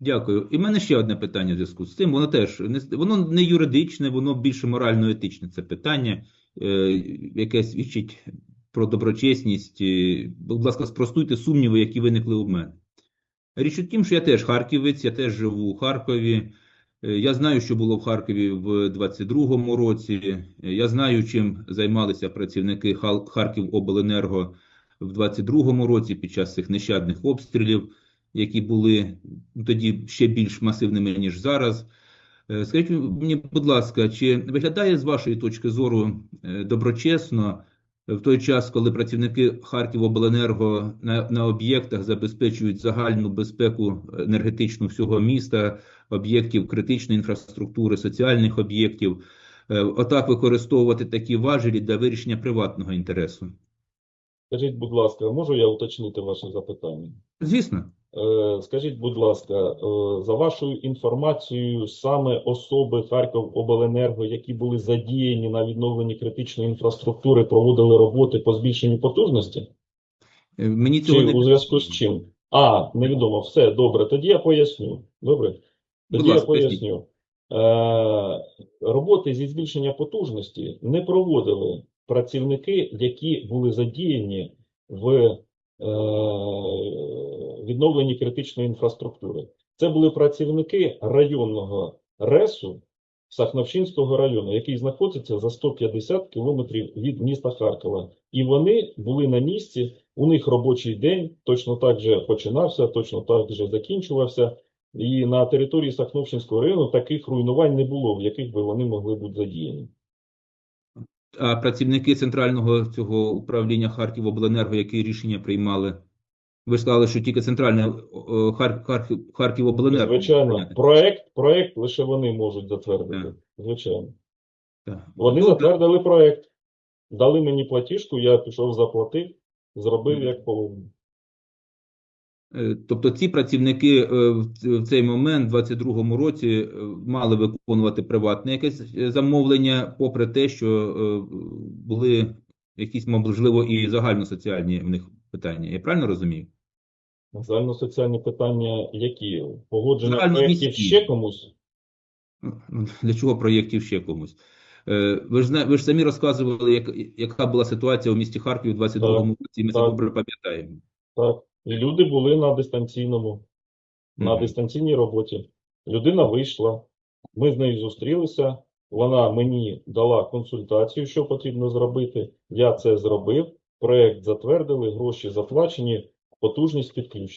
Дякую. І в мене ще одне питання в зв'язку з цим. Воно теж не воно не юридичне, воно більше морально-етичне. Це питання, е, яке свідчить про доброчесність. Е, Будь ласка, спростуйте сумніви, які виникли у мене. Річ у тім, що я теж харківець, я теж живу у Харкові. Е, Я знаю, що було в Харкові в 22-му році. Е, Я знаю, чим займалися працівники Хал- Харківобленерго в 22-му році під час цих нещадних обстрілів, які були тоді ще більш масивними, ніж зараз. Е, Скажіть мені, будь ласка, чи виглядає з вашої точки зору е, доброчесно в той час, коли працівники Харківобленерго на, на об'єктах забезпечують загальну безпеку енергетичну всього міста, об'єктів критичної інфраструктури, соціальних об'єктів, е, отак використовувати такі важелі для вирішення приватного інтересу? Скажіть, будь ласка, можу я уточнити ваше запитання? Звісно. Е, Скажіть, будь ласка, е, за вашою інформацією, саме особи Харківобленерго, які були задіяні на відновленні критичної інфраструктури, проводили роботи по збільшенню потужності? Е, Мені цього Чи не у зв'язку з чим? А, невідомо. Все, добре. Тоді я поясню. Добре. Будь Тоді я ласка, поясню. Е, роботи зі збільшення потужності не проводили працівники, які були задіяні в е, відновленні критичної інфраструктури. Це були працівники районного РЕСу Сахновщинського району, який знаходиться за 150 кілометрів від міста Харкова. І вони були на місці. У них робочий день точно так же починався, точно так же закінчувався. І на території Сахновщинського району таких руйнувань не було, в яких би вони могли бути задіяні. А працівники центрального цього управління Харківобленерго, які рішення приймали? Ви сказали, що тільки центральне Хар, Харків, Харківобленерго. Звичайно, проект, проект лише вони можуть затвердити. Так. Звичайно. Так. Вони Ну, затвердили проект, дали мені платіжку, я пішов, заплатив, зробив Мгм. як повинно. Е, Тобто ці працівники е, в цей момент, в 22-му році, е, мали виконувати приватне якесь е, замовлення, попри те, що е, були якісь, можливо, і загальносоціальні в них питання. Я правильно розумію? Загальносоціальні питання які? Погодження Загальноміські. проєктів ще комусь? Ну, Для чого проєктів ще комусь? Е, Ви ж, ви ж самі розказували, як, яка була ситуація у місті Харкові в 22-му році, ми це добре пам'ятаємо. Так. І люди були на дистанційному, на Мгм. дистанційній роботі. Людина вийшла, ми з нею зустрілися, вона мені дала консультацію, що потрібно зробити. Я це зробив, проект затвердили, гроші заплачені, потужність підключена.